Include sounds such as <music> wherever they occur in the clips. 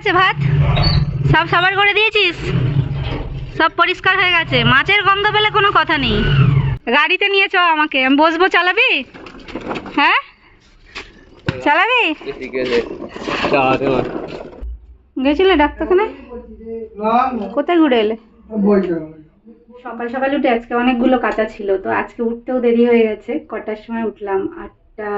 গেছে ভাত? সব সাবার করে দিয়েছিস? সব পরিষ্কার হয়ে গেছে। মাছের গন্ধ পেলে কোনো কথা নেই। গাড়িতে নিয়ে চ আমাকে। আমি বসবো, চালাবি? হ্যাঁ? চালাবি? গেছিলে ডাক্তারখানায়? কোথায় ঘুরে এলে? সকাল সকাল উঠে আজকে অনেকগুলো কাঁচা ছিল, তো আজকে উঠতেও দেরি হয়ে গেছে। কটার সময় উঠলাম? আটটা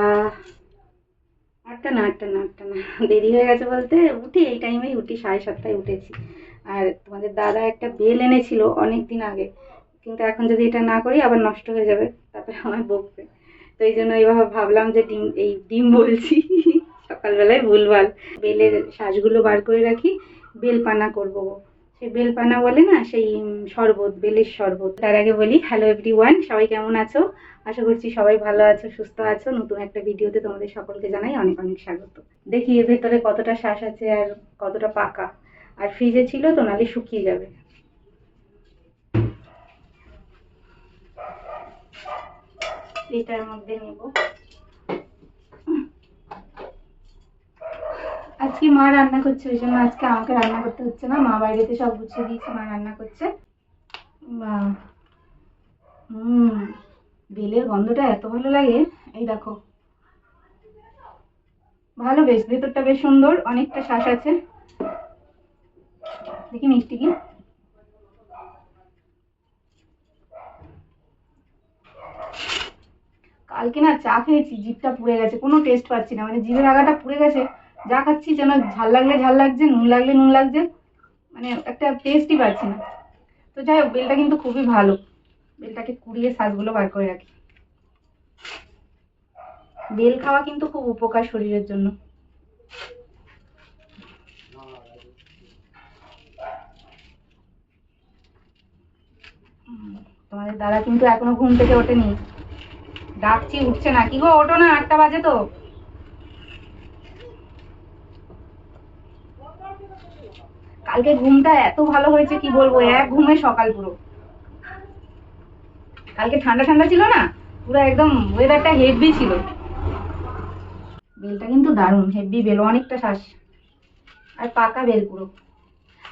আটটা না আটটা না আটটা না। <laughs> দেরি হয়ে গেছে বলতে উঠি, এই টাইমেই উঠি, সাড়ে সাতটায় উঠেছি। আর তোমাদের দাদা একটা বেল এনেছিল অনেক দিন আগে। কিন্তু এখন যদি এটা না করি, আবার নষ্ট হয়ে যাবে, তারপরে <laughs> আমায় বকবে। তো এই জন্য এইভাবে ভাবলাম যে ডিম, এই ডিম বলছি, <laughs> সকালবেলায় ভুলভাল। বেলের শ্বাসগুলো বার করে রাখি বেল পানা করব। গো। সেই বেল না, সেই শরবত, বেলের শরবত। তার আগে বলি হ্যালো এভরিওয়ান সবাই কেমন আছো? আশা করছি সবাই ভালো আছো, সুস্থ আছো। নতুন একটা ভিডিওতে তোমাদের সকলকে জানাই অনেক অনেক স্বাগত। দেখি এর ভেতরে কতটা শ্বাস আছে আর কতটা পাকা। আর ফ্রিজে ছিল তো নালে শুকিয়ে যাবে। এটার মধ্যে নেব। আজকে মা রান্না করছে, ওই জন্য আজকে আমাকে রান্না করতে হচ্ছে না। মা বাইরেতে সব গুছিয়ে দিয়েছে, মা রান্না করছে। হুম, বেলের গন্ধটা এত ভালো লাগে। এই দেখো। ভালো বেশ, ভেতরটা বেশ সুন্দর, অনেকটা শ্বাস আছে। দেখি মিষ্টি কি। কালকে না চা খেয়েছি, জিভটা পুড়ে গেছে, কোনো টেস্ট পাচ্ছি না মানে জিভের আগাটা পুড়ে গেছে। যা খাচ্ছি, যেন ঝাল লাগলে ঝাল লাগছে, নুন লাগলে নুন লাগছে মানে একটা টেস্টই পাচ্ছি না। তো যাই হোক, বেলটা কিন্তু খুবই ভালো। বেলটাকে কুড়িয়ে শ্বাসগুলো বার করে রাখি। বেল খাওয়া কিন্তু খুব উপকার শরীরের জন্য। তোমাদের দাদা কিন্তু এখনও ঘুম থেকে ওঠেনি। ডাকছি, উঠছে না। কি গো, ওঠো না, আটটা বাজে তো। কালকে ঘুমটা এত ভালো হয়েছে, কি বলব? এক ঘুমে সকাল পুরো। কালকে ঠান্ডা ঠান্ডা ছিল না? পুরো একদম ওয়েদারটা হেভি ছিল। বেলটা কিন্তু দারুণ হেভি বেল, অনেকটা শ্বাস। আর পাকা বেল পুরো।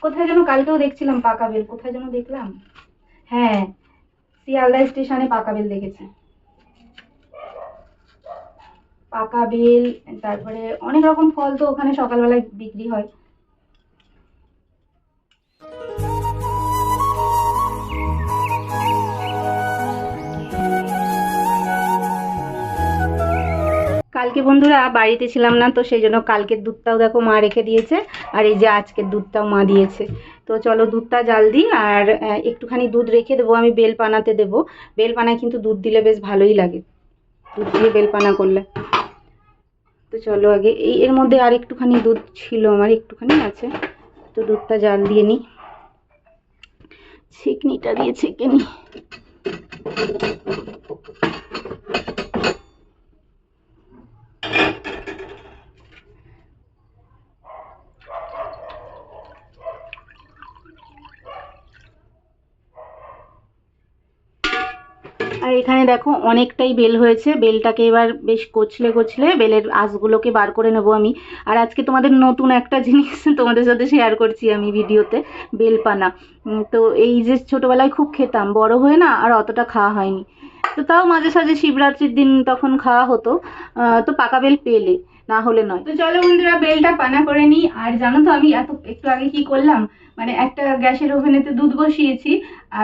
কোথায় যেন কালকেও দেখছিলাম পাকা বেল, কোথায় যেন দেখলাম? হ্যাঁ শিয়ালদা স্টেশনে পাকা বেল দেখেছি। পাকা বেল, তারপরে অনেক রকম ফল তো ওখানে সকালবেলায় বিক্রি হয়। কালকে বন্ধুরা বাড়িতে ছিলাম না, তো সেই জন্য কালকের দুধটাও দেখো মা রেখে দিয়েছে, আর এই যে আজকের দুধটাও মা দিয়েছে। তো চলো দুধটা জাল দিই, আর একটুখানি দুধ রেখে দেবো, আমি বেল পানাতে দেবো। বেল পানায় কিন্তু দুধ দিলে বেশ ভালোই লাগে, দুধ দিয়ে বেল পানা করলে। তো চলো আগে, এই এর মধ্যে আর একটুখানি দুধ ছিল, আমার একটুখানি আছে। তো দুধটা জাল দিয়ে নিই। ছেঁকনিটা দিয়ে ছেঁকে নিই। আর এখানে দেখো অনেকটাই বেল হয়েছে। বেলটাকে এবার বেশ কচলে কচলে বেলের আঁশগুলোকে বার করে নেব আমি। আর আজকে তোমাদের নতুন একটা জিনিস <laughs> তোমাদের সাথে শেয়ার করছি আমি ভিডিওতে, বেলপানা। তো এই যে ছোটোবেলায় খুব খেতাম, বড় হয়ে না আর অতটা খাওয়া হয়নি। তো তাও মাঝে সাঝে শিবরাত্রির দিন তখন খাওয়া হতো। তো পাকা বেল পেলে, না হলে নয়। তো চলো বন্ধুরা, বেলটা পানা করে নিই। আর জানো তো আমি এত একটু আগে কি করলাম? মানে একটা গ্যাসের ওভেনেতে দুধ বসিয়েছি,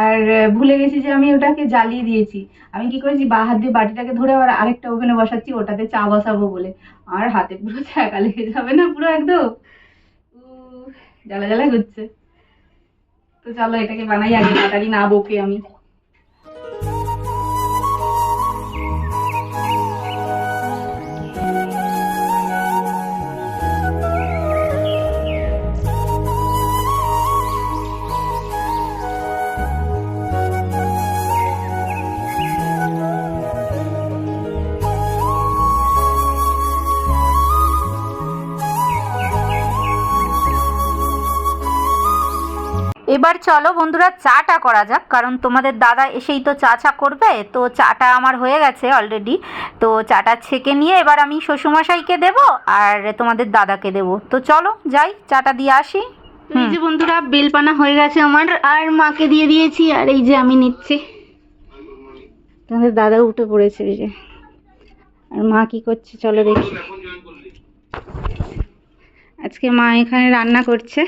আর ভুলে গেছি যে আমি ওটাকে জ্বালিয়ে দিয়েছি। আমি কি করেছি? বা হাত দিয়ে বাটিটাকে ধরে আবার আরেকটা ওভেনে বসাচ্ছি, ওটাতে চা বসাবো বলে। আর হাতে পুরো ছ্যাঁকা লেগে যাবে না পুরো একদম? জ্বালা জ্বালা করছে। তো চলো এটাকে বানাই আগে তাড়াতাড়ি না বকে আমি। এবার চলো বন্ধুরা চাটা করা যাক কারণ তোমাদের দাদা এসেই তো চা চা করবে তো চাটা আমার হয়ে গেছে অলরেডি তো চাটা ছেঁকে নিয়ে এবার আমি শ্বশুরমশাইকে দেবো আর তোমাদের দাদাকে দেবো। তো চলো যাই চাটা দিয়ে আসি। এই যে বন্ধুরা বেলপানা হয়ে গেছে আমার আর মাকে দিয়ে দিয়েছি আর এই যে আমি নিচ্ছি। তোমাদের দাদা উঠে পড়েছে এই যে। আর মা কি করছে চলো দেখি। আজকে মা এখানে রান্না করছে।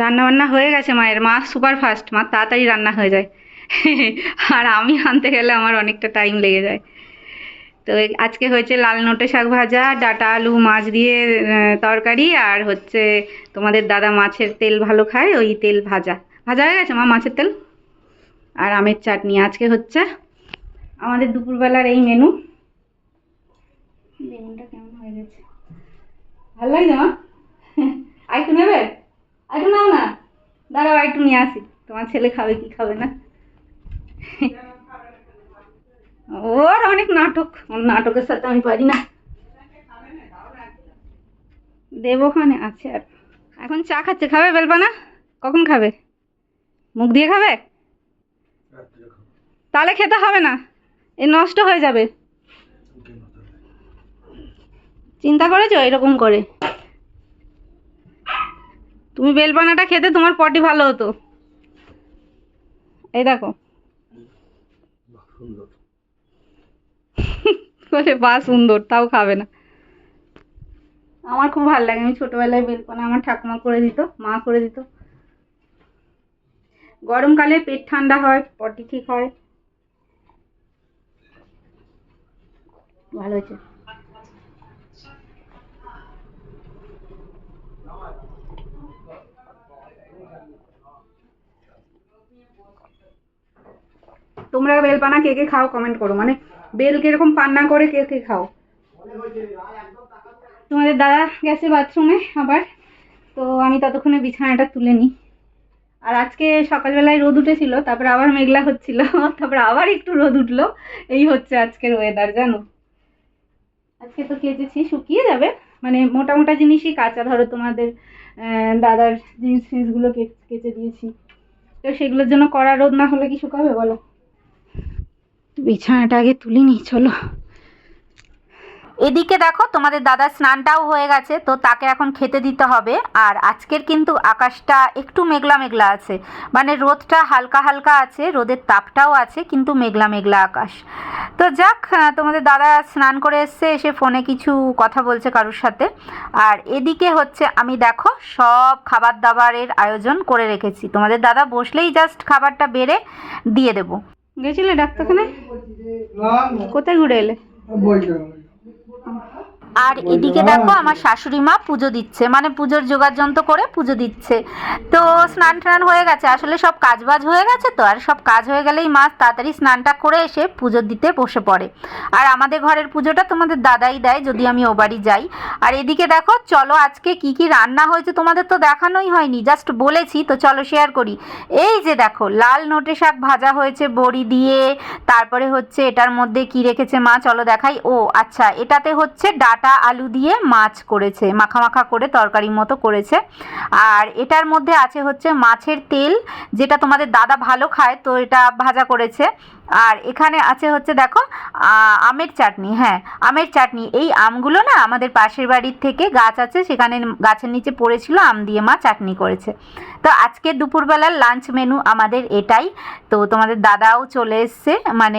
রান্না বান্না হয়ে গেছে মায়ের, মা সুপার ফাস্ট মা তাড়াতাড়ি রান্না হয়ে যায়। আর আমি আনতে গেলে আমার অনেকটা টাইম লেগে যায়। তো আজকে হয়েছে লাল নোটে শাক ভাজা, ডাটা আলু, মাছ দিয়ে তরকারি আর হচ্ছে তোমাদের দাদা মাছের তেল ভালো খায়, ওই তেল ভাজা। ভাজা হয়ে গেছে মা মাছের তেল? আর আমের চাটনি। আজকে হচ্ছে আমাদের দুপুরবেলার এই মেনু বেগুনটা কেমন হয়ে গেছে? ভালো লাগছে মা? আইটু নেবে? আইটু নাও না। দাঁড়াও, একটু নিয়ে আসি। তোমার ছেলে খাবে কি খাবে না? ওর অনেক নাটক। ওর নাটকের সাথে আমি পারি না। দেব ওখানে আছে আর এখন চা খাচ্ছে, খাবে বেলপানা? কখন খাবে? মুখ দিয়ে খাবে? তাহলে খেতে হবে না। এ নষ্ট হয়ে যাবে। চিন্তা করেছ? এরকম করে। তুমি বেলপানাটা খেতে তোমার পটি ভালো হতো। এই দেখো। <laughs> বলে বা সুন্দর তাও খাবে না। আমার খুব ভালো লাগে। আমি ছোটবেলায় বেলপানা আমার ঠাকুমা করে দিত মা করে দিত। গরমকালে পেট ঠান্ডা হয় পটি ঠিক হয়। ভালো হয়েছে। তোমরা বেলপানা কে কে খাও কমেন্ট করো মানে বেল কীরকম পান্না করে কে কে খাও। তোমাদের দাদা গেছে বাথরুমে আবার, তো আমি ততক্ষণে বিছানাটা তুলে নিই। আর আজকে সকালবেলায় রোদ উঠেছিল, তারপর আবার মেঘলা হচ্ছিল, তারপর আবার একটু রোদ উঠল। এই হচ্ছে আজকের ওয়েদার জানো? আজকে তো কেচেছি, শুকিয়ে যাবে মানে মোটা মোটা জিনিসই কাঁচা, ধরো তোমাদের দাদার জিনিস ফিন্সগুলো কেচে দিয়েছি। তো সেগুলোর জন্য কড়া রোদ না হলে কি শুকাবে, বলো? বিছানাটা আগে তুলে নিই চলো। এদিকে দেখো, তোমাদের দাদা স্নানটাও হয়ে গেছে, তো তাকে এখন খেতে দিতে হবে। আর আজকের কিন্তু আকাশটা একটু মেঘলা মেঘলা আছে। মানে রোদটা হালকা হালকা আছে, রোদের তাপটাও আছে, কিন্তু মেঘলা মেঘলা আকাশ। তো যাক তোমাদের দাদা স্নান করে এসছে, এসে ফোনে কিছু কথা বলছে কারোর সাথে। আর এদিকে হচ্ছে, আমি দেখো, সব খাবার দাবারের আয়োজন করে রেখেছি। তোমাদের দাদা বসলেই জাস্ট খাবারটা বেড়ে দিয়ে দেবো। গেছিলে ডাক্তারখানায়? কোথায় ঘুরে এলে? আর এদিকে দেখো আমার শাশুড়ি মা পুজো দিচ্ছে মানে পুজোর যোগাযন্ত্র করে পুজো দিচ্ছে। তো স্নান টান হয়ে গেছে আসলে সব কাজ বাজ হয়ে গেছে তো আর সব কাজ হয়ে গেলেই মা তাড়াতাড়ি স্নানটা করে এসে পুজো দিতে বসে পড়ে। আর আমাদের ঘরের পুজোটা তোমাদের দাদাই দেয় যদি আমি ও বাড়ি যাই। আর এদিকে দেখো চলো আজকে কি কি রান্না হয়েছে তোমাদের তো দেখানোই হয়নি জাস্ট বলেছি তো চলো শেয়ার করি। এই যে দেখো লাল নোটে শাক ভাজা হয়েছে বড়ি দিয়ে তারপরে হচ্ছে এটার মধ্যে কি রেখেছে মা চলো দেখাই। ও আচ্ছা এটাতে হচ্ছে ডাটা আলু দিয়ে মাছ করেছে, মাখা মাখা করে তরকারি মতো করেছে। আর এটার মধ্যে আছে হচ্ছে মাছের তেল, যেটা তোমাদের দাদা ভালো খায়, তো এটা ভাজা করেছে। আর এখানে আছে হচ্ছে দেখো আমের চাটনি হ্যাঁ আমের চাটনি। এই আমগুলো না আমাদের পাশের বাড়ির থেকে গাছ আছে, সেখানে গাছের নিচে পড়েছিল, আম দিয়ে মা চাটনি করেছে। তো আজকে দুপুরবেলার লাঞ্চ মেনু আমাদের এটাই। তো তোমাদের দাদাও চলে এসছে মানে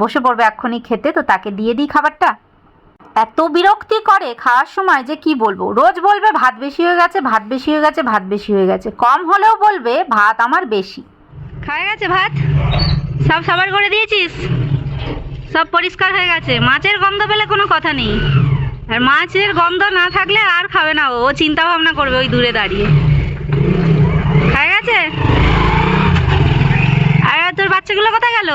বসে পড়বে এক্ষুনি খেতে, তো তাকে দিয়ে দিই খাবারটা। এত বিরক্তি করে খাওয়ার সময় যে কি বলব? রোজ বলবে ভাত বেশি হয়ে গেছে, ভাত বেশি হয়ে গেছে, ভাত বেশি হয়ে গেছে। কম হলেও বলবে ভাত আমার বেশি। খাওয়া গেছে ভাত? সব সাবার করে দিয়েছিস? সব পরিষ্কার হয়ে গেছে। মাছের গন্ধ পেলে কোনো কথা নেই। আর মাছের গন্ধ না থাকলে আর খাবে না ও। চিন্তা ভাবনা করবে ওই দূরে দাঁড়িয়ে। খাওয়া গেছে? আর তোর বাচ্চাগুলো কোথায় গেল?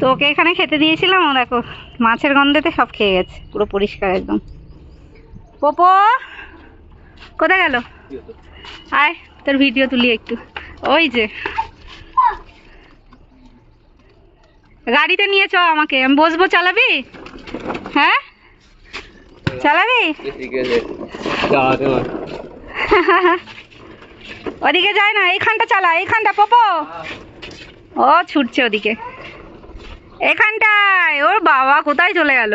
তো ওকে এখানে খেতে দিয়েছিলাম, ও দেখো, মাছের গন্ধেতে সব খেয়ে গেছে, পুরো পরিষ্কার একদম। পোপো, কোথায় গেল? আয়, তোর ভিডিও তুলি একটু। ওই যে। গাড়িতে নিয়ে চ আমাকে, আমি বসবো, চালাবি? হ্যাঁ? চালাবি? ওদিকে যায় না, এইখানটা চালা, এইখানটা পোপো। ও ছুটছে ওদিকে। এখানটায়? ওর বাবা কোথায় চলে গেল?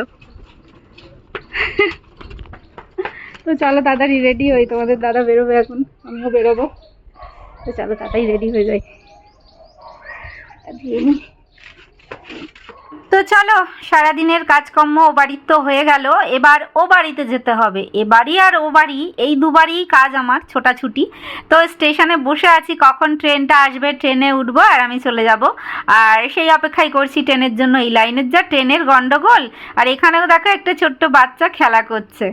তো চলো, তাড়াতাড়ি রেডি হই। তোমাদের দাদা বেরোবে এখন, আমিও বেরোবো। তো চলো, তাড়াতাড়ি রেডি হয়ে যাই। তো চলো, সারাদিনের কাজকর্ম ও বাড়ির তো হয়ে গেল, এবার ও বাড়িতে যেতে হবে। এ বাড়ি আর ও বাড়ি, এই দুবারই কাজ আমার, ছোটাছুটি। তো স্টেশনে বসে আছি, কখন ট্রেনটা আসবে, ট্রেনে উঠবো আর আমি চলে যাব। আর সেই অপেক্ষাই করছি ট্রেনের জন্য, এই লাইনের যা ট্রেনের গন্ডগোল, আর এখানেও দেখো একটা ছোট্ট বাচ্চা খেলা করছে।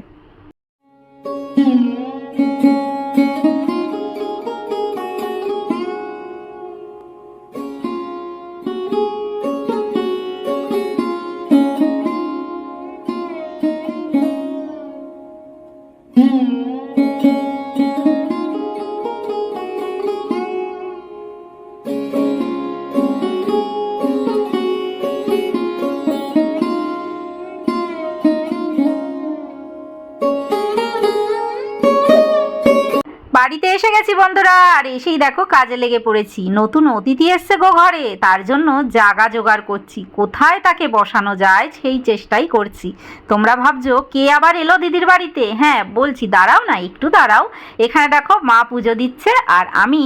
এসেই দেখো কাজে লেগে পড়েছি। নতুন অতিথি এসছে গো ঘরে, তার জন্য জাগা জোগাড় করছি। কোথায় তাকে বসানো যায় সেই চেষ্টাই করছি। তোমরা ভাবছ কে আবার এলো দিদির বাড়িতে? হ্যাঁ বলছি দাঁড়াও না, একটু দাঁড়াও। এখানে দেখো মা পুজো দিচ্ছে আর আমি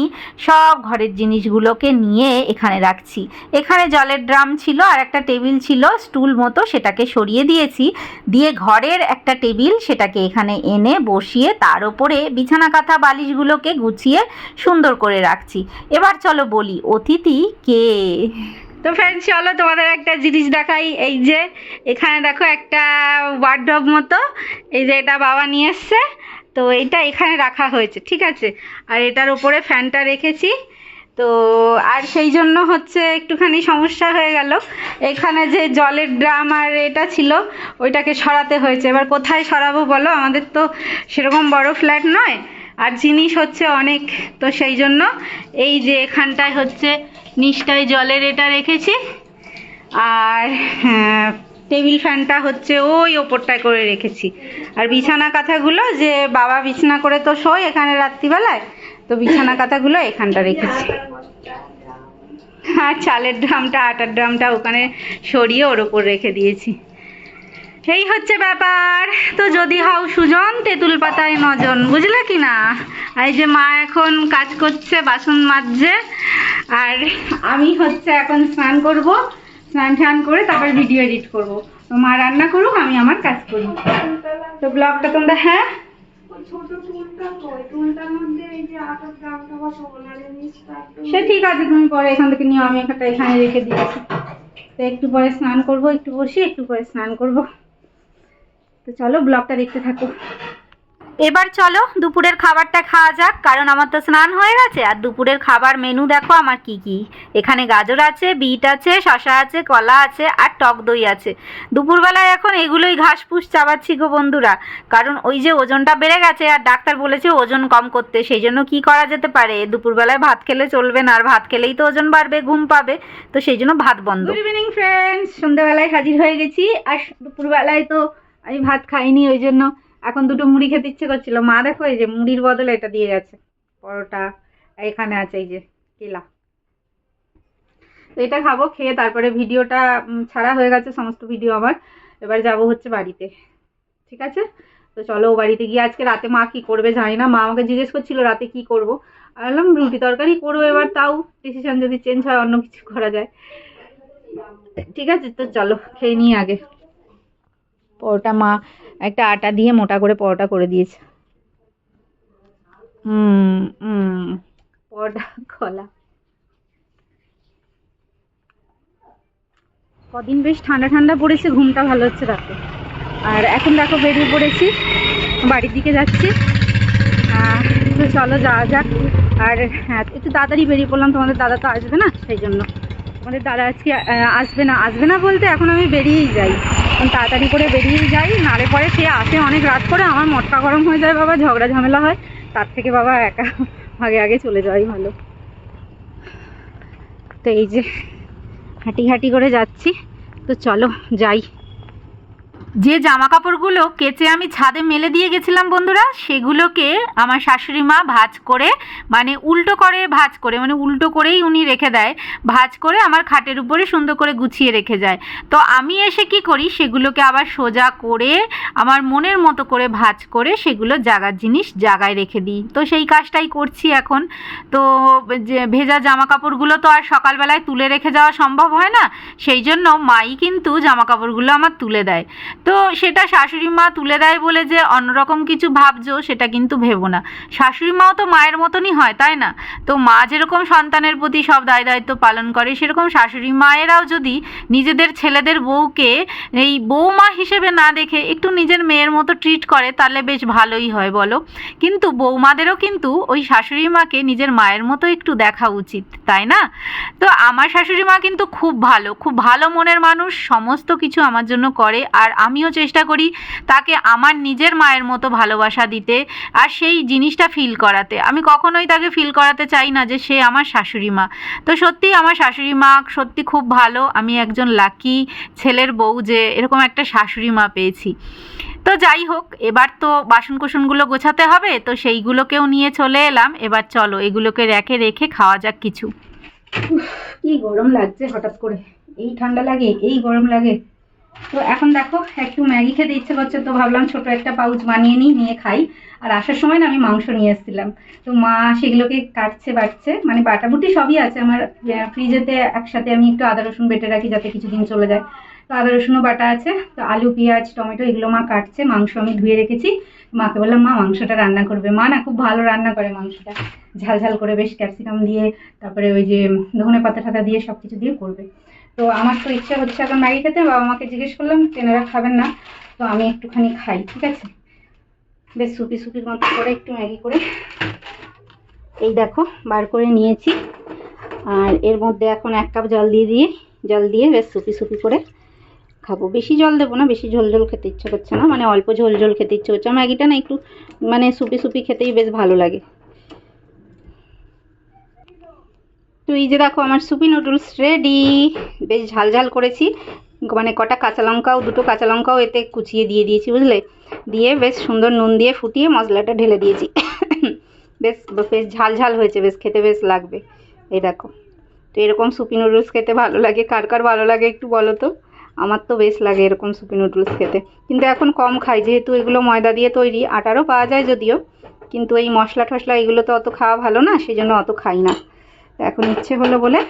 সব ঘরের জিনিসগুলোকে নিয়ে এখানে রাখছি। এখানে জলের ড্রাম ছিল আর একটা টেবিল ছিল, স্টুল মতো সেটাকে সরিয়ে দিয়েছি। দিয়ে ঘরের একটা টেবিল সেটাকে এখানে এনে বসিয়ে তার উপরে বিছানা কাঁথা বালিশগুলোকে গুছিয়ে সুন্দর করে রাখছি। এবার চলো বলি, অতিথি কে? তো ফ্রেন্ড চলো তোমাদের একটা জিনিস দেখাই। এই যে, এখানে দেখো একটা ওয়ার্ড্রব মতো। এই যে এটা বাবা নিয়ে এসছে। তো এটা এখানে রাখা হয়েছে, ঠিক আছে? আর এটার উপরে ফ্যানটা রেখেছি। তো আর সেই জন্য হচ্ছে একটুখানি সমস্যা হয়ে গেল। এখানে যে জলের ড্রাম আর এটা ছিল, ওইটাকে সরাতে হয়েছে। এবার কোথায় সরাবো বলো? আমাদের তো সেরকম বড় ফ্ল্যাট নয়। আর জিনিস হচ্ছে অনেক তো সেই জন্য এই যে এখানটায় হচ্ছে নিচটায় জলের এটা রেখেছি। আর হ্যাঁ, টেবিল ফ্যানটা হচ্ছে ওই ওপরটায় করে রেখেছি। আর বিছানা কাঁথাগুলো যে বাবা বিছানা করে তো শোয় এখানে রাত্রিবেলায় তো বিছানা কাঁথাগুলো এখানটা রেখেছি। আর চালের ড্রামটা আটার ড্রামটা ওখানে সরিয়ে ওর ওপর রেখে দিয়েছি। এই হচ্ছে ব্যাপার। তো যদি হও সুজন, তেঁতুল পাতায় নজন, বুঝলে কি না? এই যে মা এখন কাজ করছে, বাসন মাজছে, আর আমি হচ্ছে এখন স্নান করব, স্নান টান করে তারপর ভিডিও এডিট করব। তো মা রান্না করুক, আমি আমার কাজ করি। তো ব্লগটা তোমরা হ্যাঁ? সে ঠিক আছে, তুমি পরে এখান থেকে নিও, আমি একটা এখানে রেখে দিয়েছি তো একটু পরে স্নান করব, একটু বসি, একটু পরে স্নান করব। তো চলো ব্লগটা দেখতে থাকো। এবার চলো দুপুরের খাবারটা খাওয়া যাক কারণ আমার তো স্নান হয়ে গেছে। আর দুপুরের খাবার মেনু দেখো আমার কি কি। এখানে গাজর আছে বিট আছে শশা আছে কলা আছে আর টক দই আছে। দুপুরবেলায় এখন এগুলোই ঘাস ফুস চাবাচ্ছি গো বন্ধুরা। কারণ ওই যে ওজনটা বেড়ে গেছে আর ডাক্তার বলেছে ওজন কম করতে। সেই জন্য কী করা যেতে পারে? দুপুরবেলায় ভাত খেলে চলবে না আর ভাত খেলেই তো ওজন বাড়বে ঘুম পাবে। তো সেই জন্য ভাত বন্ধ। গুড ইভিনিং ফ্রেন্ডস সন্ধ্যাবেলায় হাজির হয়ে গেছি। আর দুপুরবেলায় তো আমি ভাত খাইনি, ওই জন্য এখন দুটো মুড়ি খেতে ইচ্ছে করছিল। মা দেখো এই যে মুড়ির বদলে এটা দিয়ে গেছে। পরোটা এখানে আছে, এই যে কেলা। তো এটা খাব, খেয়ে তারপরে ভিডিওটা ছাড়া হয়ে গেছে সমস্ত ভিডিও আমার। এবার যাব হচ্ছে বাড়িতে। ঠিক আছে? তো চলো বাড়িতে গিয়ে আজকে রাতে মা কি করবে জানি না। মা আমাকে জিজ্ঞেস করছিল রাতে কি করব। আর বললাম, রুটি তরকারি করব এবার, তাও ডিসিশন যদি চেঞ্জ হয়, অন্য কিছু করা যায়। ঠিক আছে? তো চলো, খেয়ে নিই আগে। পরোটা মা একটা আটা দিয়ে মোটা করে পরোটা করে দিয়েছে। হুম পরোটা কলা। কদিন বেশ ঠান্ডা ঠান্ডা পড়েছে, ঘুমটা ভালো হচ্ছে রাতে। আর এখন দেখো বেরিয়ে পড়েছি, বাড়ির দিকে যাচ্ছি। তো চলো যাওয়া যাক। আর হ্যাঁ একটু তাড়াতাড়ি বেরিয়ে পড়লাম, তোমাদের দাদা তো আসবে না, সেই জন্য। আমাদের দাদা আজকে আসবে না আসবে না বলতে এখন আমি বেরিয়েই যাই। তাড়াতাড়ি করে বেরিয়ে যাই, নালে পরে সে আসে অনেক রাত করে, আমার মটকা গরম হয়ে যায় বাবা, ঝগড়া ঝামেলা হয়, তার থেকে বাবা একা, আগে আগে চলে যাওয়াই ভালো। তো এই যে হাঁটি হাঁটি করে যাচ্ছি, তো চলো যাই। যে জামা কাপড়গুলো কেচে আমি ছাদে মেলে দিয়ে গেছিলাম বন্ধুরা, সেগুলোকে আমার শাশুড়ি মা ভাজ করে মানে উল্টো করে ভাজ করে মানে উল্টো করেই উনি রেখে দেয়, ভাজ করে আমার খাটের উপরে সুন্দর করে গুছিয়ে রেখে যায়। তো আমি এসে কি করি, সেগুলোকে আবার সোজা করে, আমার মনের মতো করে ভাজ করে সেগুলো জাগার জিনিস জাগায় রেখে দিই। তো সেই কাজটাই করছি এখন। তো যে ভেজা জামা কাপড়গুলো তো আর সকালবেলায় তুলে রেখে যাওয়া সম্ভব হয় না, সেই জন্য মাই কিন্তু জামা কাপড়গুলো আমার তুলে দেয়। তো সেটা শাশুড়ি মা তুলে দেয় বলে যে অন্যরকম কিছু ভাবছ, সেটা কিন্তু ভেবো না। শাশুড়ি মাও তো মায়ের মতনই হয়, তাই না? তো মা যেরকম সন্তানের প্রতি সব দায় দায়িত্ব পালন করে, সেরকম শাশুড়ি মায়েরাও যদি নিজেদের ছেলেদের বউকে এই বৌমা হিসেবে না দেখে একটু নিজের মেয়ের মতো ট্রিট করে, তাহলে বেশ ভালোই হয়, বলো। কিন্তু বৌমাদেরও কিন্তু ওই শাশুড়ি মাকে নিজের মায়ের মতো একটু দেখা উচিত, তাই না? তো আমার শাশুড়ি মা কিন্তু খুব ভালো খুব ভালো মনের মানুষ, সমস্ত কিছু আমার জন্য করে। আর আমিও চেষ্টা করি তাকে আমার নিজের মায়ের মতো ভালোবাসা দিতে আর সেই জিনিসটা ফিল করাতে। আমি কখনোই তাকে ফিল করাতে চাই না যে সে আমার শাশুড়ি মা। তো সত্যি আমার শাশুড়ি মা সত্যি খুব ভালো। আমি একজন লাকি ছেলের বউ যে এরকম একটা শাশুড়ি মা পেয়েছি। তো যাই হোক, এবার তো বাসন কুসনগুলো গোছাতে হবে, তো সেইগুলোকেও নিয়ে চলে এলাম। এবার চলো, এগুলোকে রেখে রেখে খাওয়া যাক কিছু। কি গরম লাগছে হঠাৎ করে। এই ঠান্ডা লাগে, এই গরম লাগে। তো এখন দেখো, একটু ম্যাগি খেতে ইচ্ছে করছে, তো ভাবলাম ছোট একটা পাউচ বানিয়ে নিই, নিয়ে খাই। আর আসার সময় না আমি মাংস নিয়ে এসেছিলাম। তো মা সেগুলোকে কাটছে, বাটছে মানে বাটাবুটি সবই আছে আমার ফ্রিজেতে একসাথে আমি একটু আদা, রসুন বেটে রাখি যাতে কিছুদিন চলে যায়। তো আদা, রসুনও বাটা আছে, তো আলু, পেঁয়াজ, টমেটো এগুলো মা কাটছে, মাংস আমি ধুয়ে রেখেছি। মাকে বললাম, মা, মাংসটা রান্না করবে। মা না খুব ভালো রান্না করে মাংসটা। ঝাল ঝাল করে বেশ ক্যাপসিকাম দিয়ে, তারপরে ওই যে ধনে পাতা টাতা দিয়ে সব কিছু দিয়ে করবে। তো আমার তো ইচ্ছা হচ্ছে এখন ম্যাগি খেতে, বাবা মাকে জিজ্ঞেস করলাম, তেনারা খাবেন না, তো আমি একটুখানি খাই, ঠিক আছে? বেশ সুপি সুপির মতো করে একটু ম্যাগি করে এই দেখো, বার করে নিয়েছি। আর এর মধ্যে এখন এক কাপ জল দিয়ে দিয়ে, জল দিয়ে বেশ সুপি সুপি করে খাব। বেশি জল দেবো না, বেশি ঝোল ঝোল খেতে ইচ্ছে করছে না মানে অল্প ঝোল ঝোল খেতে ইচ্ছে করছে। ম্যাগিটা না একটু মানে সুপি সুপি খেতেই বেশ ভালো লাগে। তো এই যে দেখো, আমার সুপি নুডলস রেডি বেশ ঝাল ঝাল করেছি। মানে কটা কাঁচা লঙ্কাও, দুটো কাঁচা লঙ্কাও এতে কুচিয়ে দিয়ে দিয়েছি, বুঝলে? দিয়ে বেশ সুন্দর নুন দিয়ে ফুটিয়ে মশলাটা ঢেলে দিয়েছি। বেশ বেশ ঝাল ঝাল হয়েছে, বেশ খেতে বেশ লাগবে। এই দেখো, তো এরকম সুপি নুডলস খেতে ভালো লাগে। কার কার ভালো লাগে একটু বলো তো? আমার তো বেশ লাগে এরকম সুপি নুডলস খেতে। কিন্তু এখন কম খাই, যেহেতু এগুলো ময়দা দিয়ে তৈরি, আটারও পাওয়া যায় যদিও। কিন্তু এই মশলা টশলা এগুলো তো অত খাওয়া ভালো না সেই জন্য অত খাই না। এখন ইচ্ছে হলো বলে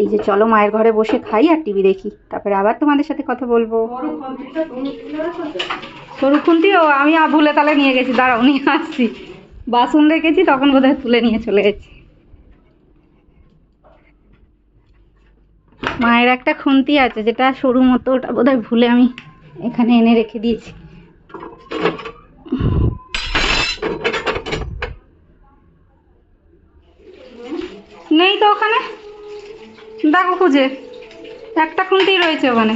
এই যে চলো মায়ের ঘরে বসে খাই আর টিভি দেখি। তারপরে আবার তোমাদের সাথে কথা বলব। সরু খুন্তি, ও আমি ভুলে তালে নিয়ে গেছি, দাঁড়াও, নিয়ে আসছি। বাসন রেখেছি, তখন বোধহয় তুলে নিয়ে চলে গেছি। মায়ের একটা খুন্তি আছে, যেটা সরু মতো, ওটা বোধহয় ভুলে আমি এখানে এনে রেখে দিয়েছি। নেই তো ওখানে? দেখো খুঁজে। একটা খুন্তি রয়েছে ওখানে।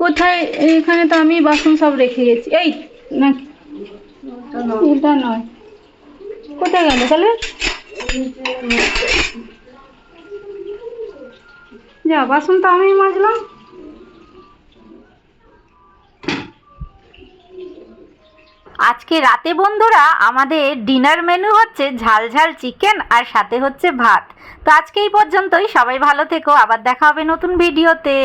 কোথায়? এখানে তো আমি বাসন সব রেখে গেছি। এই না এটা নয়। কোথায় গেল তাহলে? যা বাসন তো আমি মাজলাম। আজকে রাতে বন্ধুরা আমাদের ডিনার মেনু হচ্ছে ঝাল ঝাল চিকেন আর সাথে হচ্ছে ভাত। তো আজকে এই পর্যন্তই, সবাই ভালো থেকো, আবার দেখা হবে নতুন ভিডিওতে